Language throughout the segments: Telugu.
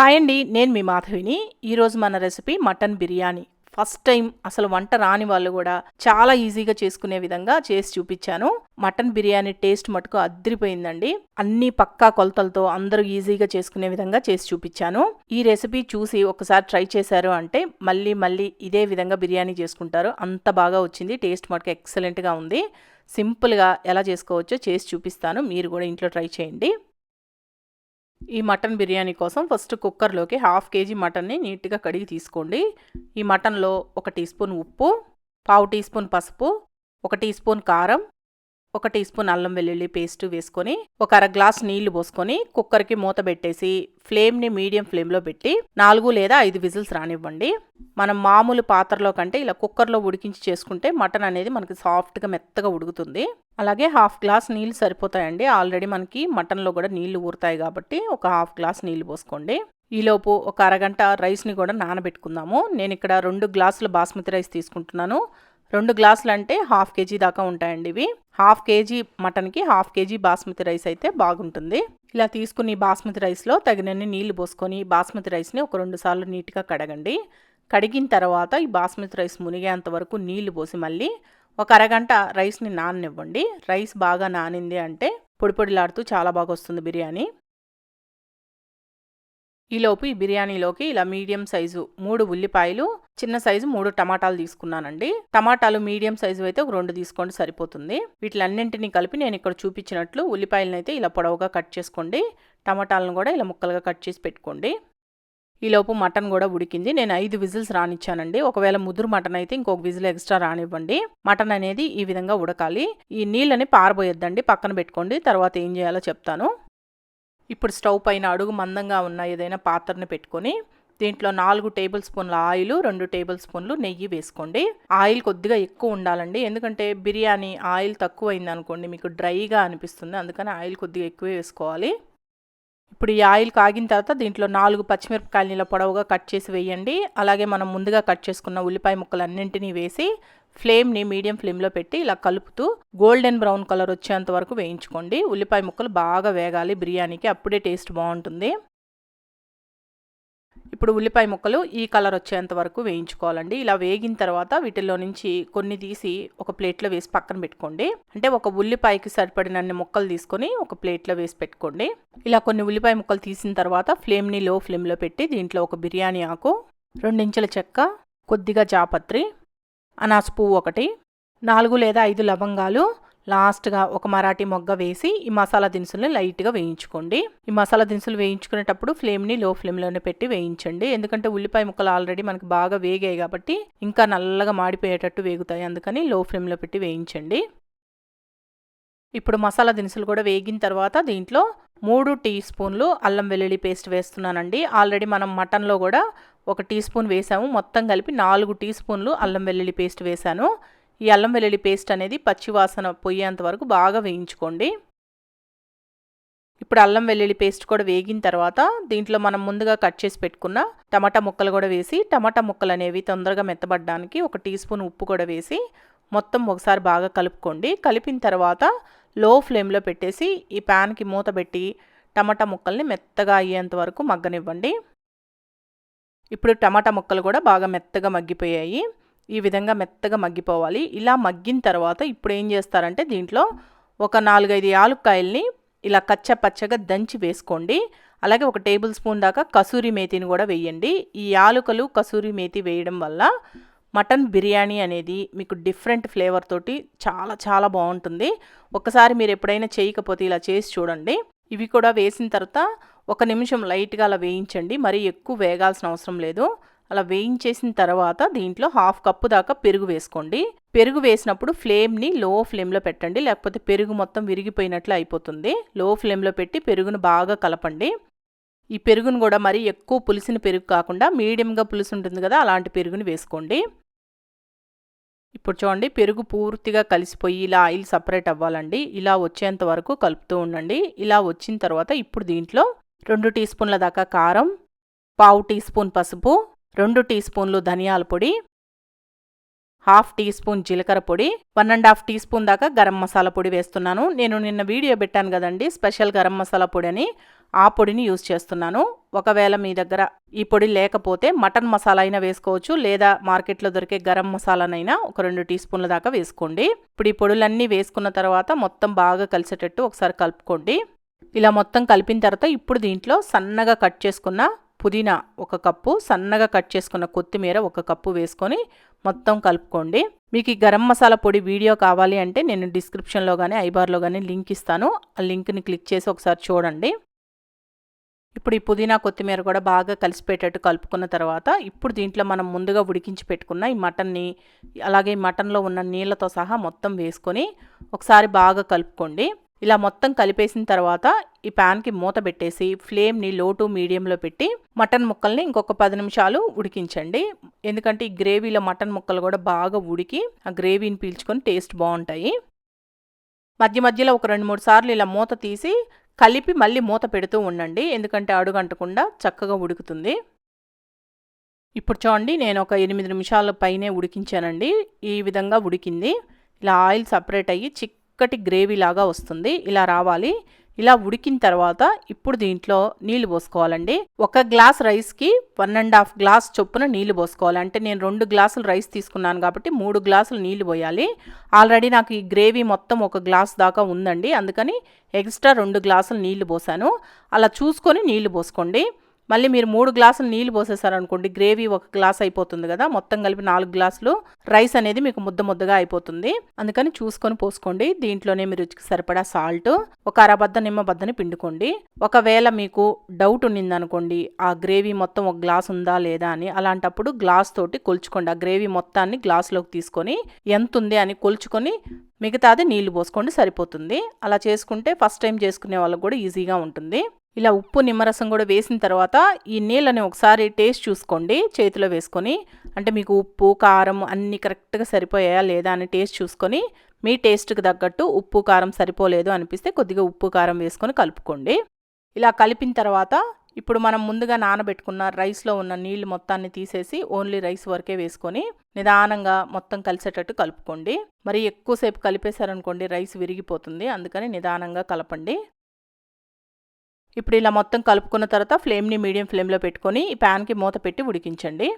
హాయ్ అండి నేను మీ మాధవిని. ఈరోజు మన recipe mutton biryani. First time అసలు వంట రాని వాళ్ళు కూడా చాలా ఈజీగా చేసుకునే విధంగా చేసి చూపించాను. మటన్ బిర్యానీ టేస్ట్ మటుకు అద్దరిపోయిందండి అన్ని పక్కా కొలతలతో అందరూ ఈజీగా చేసుకునే విధంగా చేసి చూపించాను. ఈ రెసిపీ చూసి ఒకసారి ట్రై చేశారు అంటే మళ్ళీ మళ్ళీ ఇదే విధంగా బిర్యానీ చేసుకుంటారు. అంత బాగా వచ్చింది టేస్ట్ మటుకు ఎక్సలెంట్గా ఉంది. సింపుల్గా ఎలా చేసుకోవచ్చో చేసి చూపిస్తాను. మీరు కూడా ఇంట్లో ట్రై చేయండి. ఈ మటన్ బిర్యానీ కోసం ఫస్ట్ కుక్కర్లోకి హాఫ్ కేజీ మటన్ని నీట్గా కడిగి తీసుకోండి. ఈ మటన్లో ఒక టీ స్పూన్ ఉప్పు పావు టీ స్పూన్ పసుపు ఒక టీ స్పూన్ కారం ఒక టీ స్పూన్ అల్లం వెల్లుల్లి పేస్ట్ వేసుకొని ఒక అర గ్లాస్ నీళ్ళు పోసుకొని కుక్కర్కి మూత పెట్టేసి ఫ్లేమ్ని మీడియం ఫ్లేమ్లో పెట్టి నాలుగు లేదా ఐదు విజిల్స్ రానివ్వండి. మనం మామూలు పాత్రలో కంటే ఇలా కుక్కర్లో ఉడికించి చేసుకుంటే మటన్ అనేది మనకి సాఫ్ట్గా మెత్తగా ఉడుకుతుంది. అలాగే హాఫ్ గ్లాస్ నీళ్ళు సరిపోతాయండి. ఆల్రెడీ మనకి మటన్లో కూడా నీళ్ళు ఊరుతాయి కాబట్టి ఒక హాఫ్ గ్లాస్ నీళ్ళు పోసుకోండి. ఈలోపు ఒక అరగంట రైస్ని కూడా నానబెట్టుకుందాము. నేను ఇక్కడ రెండు గ్లాసుల బాస్మతి రైస్ తీసుకుంటున్నాను. రెండు గ్లాసులు అంటే హాఫ్ కేజీ దాకా ఉంటాయండి ఇవి. హాఫ్ కేజీ మటన్కి హాఫ్ కేజీ బాస్మతి రైస్ అయితే బాగుంటుంది. ఇలా తీసుకుని బాస్మతి రైస్లో తగినన్ని నీళ్ళు పోసుకొని బాస్మతి రైస్ని ఒక రెండు సార్లు నీట్గా కడగండి. కడిగిన తర్వాత ఈ బాస్మతి రైస్ మునిగేంత వరకు నీళ్ళు పోసి మళ్ళీ ఒక అరగంట రైస్ని నాననివ్వండి. రైస్ బాగా నానింది అంటే పొడిపొడిలాడుతూ చాలా బాగా వస్తుంది బిర్యానీ. ఈలోపు ఈ బిర్యానీలోకి ఇలా మీడియం సైజు మూడు ఉల్లిపాయలు చిన్న సైజు మూడు టమాటాలు తీసుకున్నానండి. టమాటాలు మీడియం సైజు అయితే ఒక రెండు తీసుకోండి సరిపోతుంది. వీటిలన్నింటినీ కలిపి నేను ఇక్కడ చూపించినట్లు ఉల్లిపాయలను అయితే ఇలా పొడవుగా కట్ చేసుకోండి. టమాటాలను కూడా ఇలా ముక్కలుగా కట్ చేసి పెట్టుకోండి. ఈలోపు మటన్ కూడా ఉడికింది. నేను ఐదు విజిల్స్ రానిచ్చానండి. ఒకవేళ ముదురు మటన్ అయితే ఇంకొక విజిల్ ఎక్స్ట్రా రానివ్వండి. మటన్ అనేది ఈ విధంగా ఉడకాలి. ఈ నీళ్ళని పారబోయొద్దండి. పక్కన పెట్టుకోండి. తర్వాత ఏం చేయాలో చెప్తాను. ఇప్పుడు స్టవ్ పైన అడుగు మందంగా ఉన్న ఏదైనా పాత్రని పెట్టుకొని దీంట్లో నాలుగు టేబుల్ స్పూన్ల ఆయిల్ రెండు టేబుల్ స్పూన్లు నెయ్యి వేసుకోండి. ఆయిల్ కొద్దిగా ఎక్కువ ఉండాలండి. ఎందుకంటే బిర్యానీ ఆయిల్ తక్కువైంది అనుకోండి మీకు డ్రైగా అనిపిస్తుంది. అందుకని ఆయిల్ కొద్దిగా ఎక్కువ వేసుకోవాలి. ఇప్పుడు ఈ ఆయిల్ కాగిన తర్వాత దీంట్లో నాలుగు పచ్చిమిరపకాయలు ఇలా పొడవుగా కట్ చేసి వేయండి. అలాగే మనం ముందుగా కట్ చేసుకున్న ఉల్లిపాయ ముక్కలు అన్నింటినీ వేసి ఫ్లేమ్ని మీడియం ఫ్లేమ్లో పెట్టి ఇలా కలుపుతూ గోల్డెన్ బ్రౌన్ కలర్ వచ్చేంత వరకు వేయించుకోండి. ఉల్లిపాయ ముక్కలు బాగా వేగాలి బిర్యానీకి అప్పుడే టేస్ట్ బాగుంటుంది. ఇప్పుడు ఉల్లిపాయ ముక్కలు ఈ కలర్ వచ్చేంత వరకు వేయించుకోవాలండి. ఇలా వేగిన తర్వాత వీటిల్లో నుంచి కొన్ని తీసి ఒక ప్లేట్లో వేసి పక్కన పెట్టుకోండి. అంటే ఒక ఉల్లిపాయకి సరిపడినన్ని ముక్కలు తీసుకొని ఒక ప్లేట్లో వేసి పెట్టుకోండి. ఇలా కొన్ని ఉల్లిపాయ ముక్కలు తీసిన తర్వాత ఫ్లేమ్ని లో ఫ్లేమ్లో పెట్టి దీంట్లో ఒక బిర్యానీ ఆకు రెండించెల చెక్క కొద్దిగా జాపత్రి అనాస్ పువ్వు ఒకటి నాలుగు లేదా ఐదు లవంగాలు లాస్ట్గా ఒక మరాఠీ మొగ్గ వేసి ఈ మసాలా దినుసుల్ని లైట్గా వేయించుకోండి. ఈ మసాలా దినుసులు వేయించుకునేటప్పుడు ఫ్లేమ్ని లో ఫ్లేమ్లోనే పెట్టి వేయించండి. ఎందుకంటే ఉల్లిపాయ ముక్కలు ఆల్రెడీ మనకి బాగా వేగాయి కాబట్టి ఇంకా నల్లగా మాడిపోయేటట్టు వేగుతాయి. అందుకని లో ఫ్లేమ్లో పెట్టి వేయించండి. ఇప్పుడు మసాలా దినుసులు కూడా వేగిన తర్వాత దీంట్లో మూడు టీ స్పూన్లు అల్లం వెల్లుల్లి పేస్ట్ వేస్తున్నానండి. ఆల్రెడీ మనం మటన్లో కూడా ఒక టీ స్పూన్ వేసాము. మొత్తం కలిపి నాలుగు టీ స్పూన్లు అల్లం వెల్లుల్లి పేస్ట్ వేశాను ఈ అల్లం వెల్లుల్లి పేస్ట్ అనేది పచ్చివాసన పోయేంత వరకు బాగా వేయించుకోండి. ఇప్పుడు అల్లం వెల్లుల్లి పేస్ట్ కూడా వేగిన తర్వాత దీంట్లో మనం ముందుగా కట్ చేసి పెట్టుకున్న టమాటా ముక్కలు కూడా వేసి టమాటా ముక్కలు అనేవి తొందరగా మెత్తబడడానికి ఒక టీ స్పూన్ ఉప్పు కూడా వేసి మొత్తం ఒకసారి బాగా కలుపుకోండి. కలిపిన తర్వాత లో ఫ్లేమ్లో పెట్టేసి ఈ ప్యాన్కి మూత పెట్టి టమాటా ముక్కల్ని మెత్తగా అయ్యేంత వరకు మగ్గనివ్వండి. ఇప్పుడు టమాటా ముక్కలు కూడా బాగా మెత్తగా మగ్గిపోయాయి. ఈ విధంగా మెత్తగా మగ్గిపోవాలి. ఇలా మగ్గిన తర్వాత ఇప్పుడు ఏం చేస్తారంటే దీంట్లో ఒక నాలుగైదు యాలుక్కాయల్ని ఇలా కచ్చ పచ్చగా దంచి వేసుకోండి. అలాగే ఒక టేబుల్ స్పూన్ దాకా కసూరి మేతిని కూడా వేయండి. ఈ యాలుకలు కసూరి మేతి వేయడం వల్ల మటన్ బిర్యానీ అనేది మీకు డిఫరెంట్ ఫ్లేవర్ తోటి చాలా చాలా బాగుంటుంది. ఒకసారి మీరు ఎప్పుడైనా చేయకపోతే ఇలా చేసి చూడండి. ఇవి కూడా వేసిన తర్వాత ఒక నిమిషం లైట్గా అలా వేయించండి. మరీ ఎక్కువ వేగాల్సిన అవసరం లేదు. అలా వేయించేసిన తర్వాత దీంట్లో హాఫ్ కప్పు దాకా పెరుగు వేసుకోండి. పెరుగు వేసినప్పుడు ఫ్లేమ్ని లో ఫ్లేమ్లో పెట్టండి. లేకపోతే పెరుగు మొత్తం విరిగిపోయినట్లు అయిపోతుంది. లో ఫ్లేమ్లో పెట్టి పెరుగును బాగా కలపండి. ఈ పెరుగును కూడా మరీ ఎక్కువ పులిసిన పెరుగు కాకుండా మీడియంగా పులుసు ఉంటుంది కదా అలాంటి పెరుగుని వేసుకోండి. ఇప్పుడు చూడండి పెరుగు పూర్తిగా కలిసిపోయి ఇలా ఆయిల్ సపరేట్ అవ్వాలండి. ఇలా వచ్చేంత వరకు కలుపుతూ ఉండండి. ఇలా వచ్చిన తర్వాత ఇప్పుడు దీంట్లో రెండు టీ స్పూన్ల దాకా కారం పావు టీ స్పూన్ పసుపు రెండు టీ స్పూన్లు ధనియాల పొడి హాఫ్ టీ స్పూన్ జీలకర్ర పొడి one and half teaspoon దాకా గరం మసాలా పొడి వేస్తున్నాను. నేను నిన్న వీడియో పెట్టాను కదండి స్పెషల్ గరం మసాలా పొడి అని. ఆ పొడిని యూజ్ చేస్తున్నాను. ఒకవేళ మీ దగ్గర ఈ పొడి లేకపోతే మటన్ మసాలా అయినా వేసుకోవచ్చు లేదా మార్కెట్లో దొరికే గరం మసాలానైనా ఒక రెండు టీ స్పూన్ల దాకా వేసుకోండి. ఇప్పుడు ఈ పొడులన్నీ వేసుకున్న తర్వాత మొత్తం బాగా కలిసేటట్టు ఒకసారి కలుపుకోండి. ఇలా మొత్తం కలిపిన తర్వాత ఇప్పుడు దీంట్లో సన్నగా కట్ చేసుకున్న పుదీనా ఒక కప్పు సన్నగా కట్ చేసుకున్న కొత్తిమీర ఒక కప్పు వేసుకొని మొత్తం కలుపుకోండి. మీకు ఈ గరం మసాలా పొడి వీడియో కావాలి అంటే నేను డిస్క్రిప్షన్లో కానీ ఐబార్లో కానీ లింక్ ఇస్తాను. ఆ లింక్ని క్లిక్ చేసి ఒకసారి చూడండి. ఇప్పుడు ఈ పుదీనా కొత్తిమీర కూడా బాగా కలిసిపెట్టేట్టు కలుపుకున్న తర్వాత ఇప్పుడు దీంట్లో మనం ముందుగా ఉడికించి పెట్టుకున్న ఈ మటన్ని అలాగే ఈ మటన్లో ఉన్న నీళ్ళతో సహా మొత్తం వేసుకొని ఒకసారి బాగా కలుపుకోండి. ఇలా మొత్తం కలిపేసిన తర్వాత ఈ ప్యాన్కి మూత పెట్టేసి ఫ్లేమ్ని లో టు మీడియంలో పెట్టి మటన్ ముక్కల్ని ఇంకొక పది నిమిషాలు ఉడికించండి. ఎందుకంటే ఈ గ్రేవీలో మటన్ ముక్కలు కూడా బాగా ఉడికి ఆ గ్రేవీని పీల్చుకొని టేస్ట్ బాగుంటాయి. మధ్య మధ్యలో ఒక రెండు మూడు సార్లు ఇలా మూత తీసి కలిపి మళ్ళీ మూత పెడుతూ ఉండండి. ఎందుకంటే అడుగంటకుండా చక్కగా ఉడుకుతుంది. ఇప్పుడు చూడండి నేను ఒక ఎనిమిది నిమిషాల పైనే ఉడికించానండి. ఈ విధంగా ఉడికింది. ఇలా ఆయిల్ సపరేట్ అయ్యి చిక్ చిక్కటి గ్రేవీ లాగా వస్తుంది. ఇలా రావాలి. ఇలా ఉడికిన తర్వాత ఇప్పుడు దీంట్లో నీళ్ళు పోసుకోవాలండి. ఒక గ్లాస్ రైస్కి వన్ అండ్ హాఫ్ గ్లాస్ చొప్పున నీళ్ళు పోసుకోవాలి. అంటే నేను రెండు గ్లాసులు రైస్ తీసుకున్నాను కాబట్టి మూడు గ్లాసులు నీళ్ళు పోయాలి. ఆల్రెడీ నాకు ఈ గ్రేవీ మొత్తం ఒక గ్లాస్ దాకా ఉందండి. అందుకని ఎక్స్ట్రా రెండు గ్లాసులు నీళ్ళు పోసాను. అలా చూసుకొని నీళ్ళు పోసుకోండి. మళ్ళీ మీరు మూడు గ్లాసులు నీళ్ళు పోసేసారనుకోండి గ్రేవీ ఒక గ్లాస్ అయిపోతుంది కదా మొత్తం కలిపి నాలుగు గ్లాసులు రైస్ అనేది మీకు ముద్ద ముద్దగా అయిపోతుంది. అందుకని చూసుకొని పోసుకోండి. దీంట్లోనే మీరు రుచికి సరిపడా సాల్ట్ ఒక అరబద్ద నిమ్మబద్దని పిండుకోండి. ఒకవేళ మీకు డౌట్ ఉన్నిందనుకోండి ఆ గ్రేవీ మొత్తం ఒక గ్లాస్ ఉందా లేదా అని అలాంటప్పుడు గ్లాస్ తోటి కొలుచుకోండి. ఆ గ్రేవీ మొత్తాన్ని గ్లాస్లోకి తీసుకొని ఎంత ఉంది అని కొలుచుకొని మిగతాది నీళ్ళు పోసుకోండి సరిపోతుంది. అలా చేసుకుంటే ఫస్ట్ టైం చేసుకునే వాళ్ళకు కూడా ఈజీగా ఉంటుంది. ఇలా ఉప్పు నిమ్మరసం కూడా వేసిన తర్వాత ఈ నీళ్ళని ఒకసారి టేస్ట్ చూసుకోండి చేతిలో వేసుకొని. అంటే మీకు ఉప్పు కారం అన్నీ కరెక్ట్గా సరిపోయాయా లేదా అని టేస్ట్ చూసుకొని మీ టేస్ట్కి తగ్గట్టు ఉప్పు కారం సరిపోలేదు అనిపిస్తే కొద్దిగా ఉప్పు కారం వేసుకొని కలుపుకోండి. ఇలా కలిపిన తర్వాత ఇప్పుడు మనం ముందుగా నానబెట్టుకున్న రైస్లో ఉన్న నీళ్ళు మొత్తాన్ని తీసేసి ఓన్లీ రైస్ వరకే వేసుకొని నిదానంగా మొత్తం కలిసేటట్టు కలుపుకోండి. మరి ఎక్కువసేపు కలిపేశారనుకోండి రైస్ విరిగిపోతుంది అందుకని నిదానంగా కలపండి. ఇప్పుడు ఇలా మొత్తం కలుపుకున్న తర్వాత ఫ్లేమ్ని మీడియం ఫ్లేమ్లో పెట్టుకొని ఈ ప్యాన్కి మూత పెట్టి ఉడికించండి.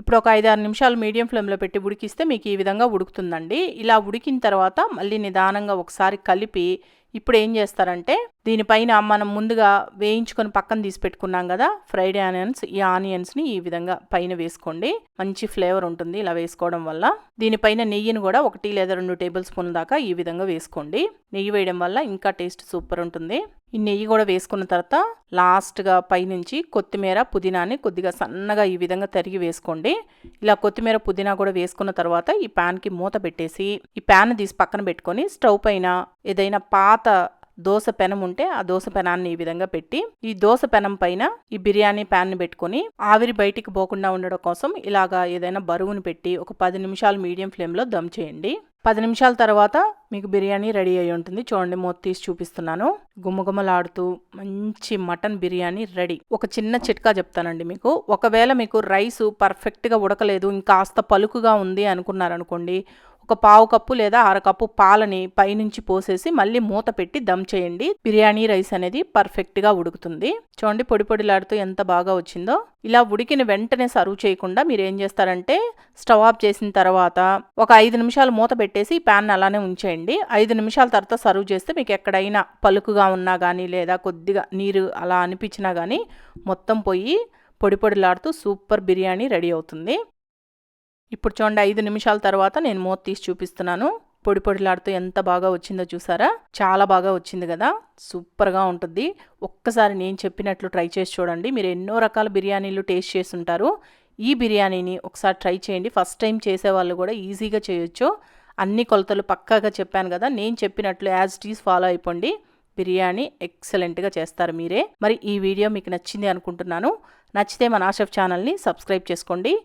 ఇప్పుడు ఒక ఐదు ఆరు నిమిషాలు మీడియం ఫ్లేమ్లో పెట్టి ఉడికిస్తే మీకు ఈ విధంగా ఉడుకుతుందండి. ఇలా ఉడికిన తర్వాత మళ్ళీ నిదానంగా ఒకసారి కలిపి ఇప్పుడు ఏం చేస్తారంటే దీనిపైన మనం ముందుగా వేయించుకొని పక్కన తీసి పెట్టుకున్నాం కదా ఫ్రైడ్ ఆనియన్స్ ఈ ఆనియన్స్ని ఈ విధంగా పైన వేసుకోండి. మంచి ఫ్లేవర్ ఉంటుంది ఇలా వేసుకోవడం వల్ల. దీనిపైన నెయ్యిని కూడా ఒకటి లేదా రెండు టేబుల్ స్పూన్ల దాకా ఈ విధంగా వేసుకోండి. నెయ్యి వేయడం వల్ల ఇంకా టేస్ట్ సూపర్ ఉంటుంది. ఈ నెయ్యి కూడా వేసుకున్న తర్వాత లాస్ట్గా పైనుంచి కొత్తిమీర పుదీనాని కొద్దిగా సన్నగా ఈ విధంగా తరిగి వేసుకోండి. ఇలా కొత్తిమీర పుదీనా కూడా వేసుకున్న తర్వాత ఈ ప్యాన్కి మూత పెట్టేసి ఈ ప్యాన్ తీసి పక్కన పెట్టుకొని స్టవ్ పైన ఏదైనా పాత దోశ పెనం ఉంటే ఆ దోశ పెనాన్ని ఈ విధంగా పెట్టి ఈ దోశ పెనం పైన ఈ బిర్యానీ ప్యాన్ పెట్టుకొని ఆవిరి బయటికి పోకుండా ఉండడం కోసం ఇలాగా ఏదైనా బరువును పెట్టి ఒక పది నిమిషాలు మీడియం ఫ్లేమ్లో దమ్ చేయండి. పది నిమిషాల తర్వాత మీకు బిర్యానీ రెడీ అయి ఉంటుంది. చూడండి మూత తీసి చూపిస్తున్నాను. గుమ్మగుమ్మలాడుతూ మంచి మటన్ బిర్యానీ రెడీ. ఒక చిన్న చిట్కా చెప్తానండి మీకు. ఒకవేళ మీకు రైసు పర్ఫెక్ట్గా ఉడకలేదు ఇంకాస్త పలుకుగా ఉంది అనుకున్నారనుకోండి ఒక పావు కప్పు లేదా అరకప్పు పాలని పైనుంచి పోసేసి మళ్ళీ మూత పెట్టి దమ్ చేయండి. బిర్యానీ రైస్ అనేది పర్ఫెక్ట్గా ఉడుకుతుంది. చూడండి పొడి పొడిలాడుతూ ఎంత బాగా వచ్చిందో. ఇలా ఉడికిన వెంటనే సర్వ్ చేయకుండా మీరు ఏం చేస్తారంటే స్టవ్ ఆఫ్ చేసిన తర్వాత ఒక ఐదు నిమిషాలు మూత పెట్టేసి ప్యాన్ అలానే ఉంచేయండి. ఐదు నిమిషాల తర్వాత సర్వ్ చేస్తే మీకు ఎక్కడైనా పలుకుగా ఉన్నా కానీ లేదా కొద్దిగా నీరు అలా అనిపించినా కానీ మొత్తం పోయి పొడి పొడిలాడుతూ సూపర్ బిర్యానీ రెడీ అవుతుంది. ఇప్పుడు చూడండి ఐదు నిమిషాల తర్వాత నేను మూత తీసి చూపిస్తున్నాను. పొడి పొడిలాడుతూ ఎంత బాగా వచ్చిందో చూసారా? చాలా బాగా వచ్చింది కదా? సూపర్గా ఉంటుంది. ఒక్కసారి నేను చెప్పినట్లు ట్రై చేసి చూడండి. మీరు ఎన్నో రకాల బిర్యానీలు టేస్ట్ చేసి ఉంటారు. ఈ బిర్యానీని ఒకసారి ట్రై చేయండి. ఫస్ట్ టైం చేసేవాళ్ళు కూడా ఈజీగా చేయొచ్చు. అన్ని కొలతలు పక్కాగా చెప్పాను కదా? నేను చెప్పినట్లు యాజ్ టీస్ ఫాలో అయిపోండి. బిర్యానీ ఎక్సలెంట్గా చేస్తారు మీరే. మరి ఈ వీడియో మీకు నచ్చింది అనుకుంటున్నాను. నచ్చితే మన ఆషఫ్ ఛానల్ని సబ్స్క్రైబ్ చేసుకోండి.